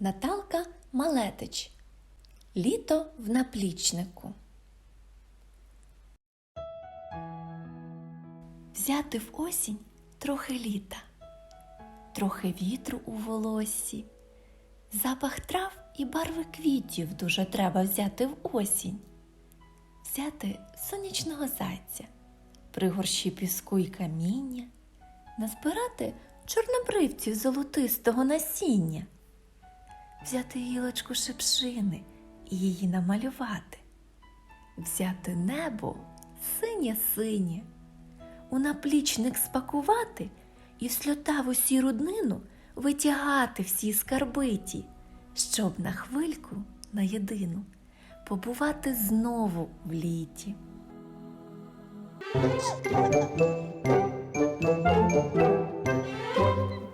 Наталка Малетич. Літо в наплічнику. Взяти в осінь трохи літа, трохи вітру у волоссі, запах трав і барви квітів дуже треба взяти в осінь, взяти сонячного зайця, пригорщі піску й каміння, назбирати чорнобривців золотистого насіння взяти гілочку шипшини і її намалювати, взяти небо синє синє, у наплічник спакувати і в сльотаву сіру днину витягати всі скарбиті, щоб на хвильку на єдину побувати знову в літі. はあ。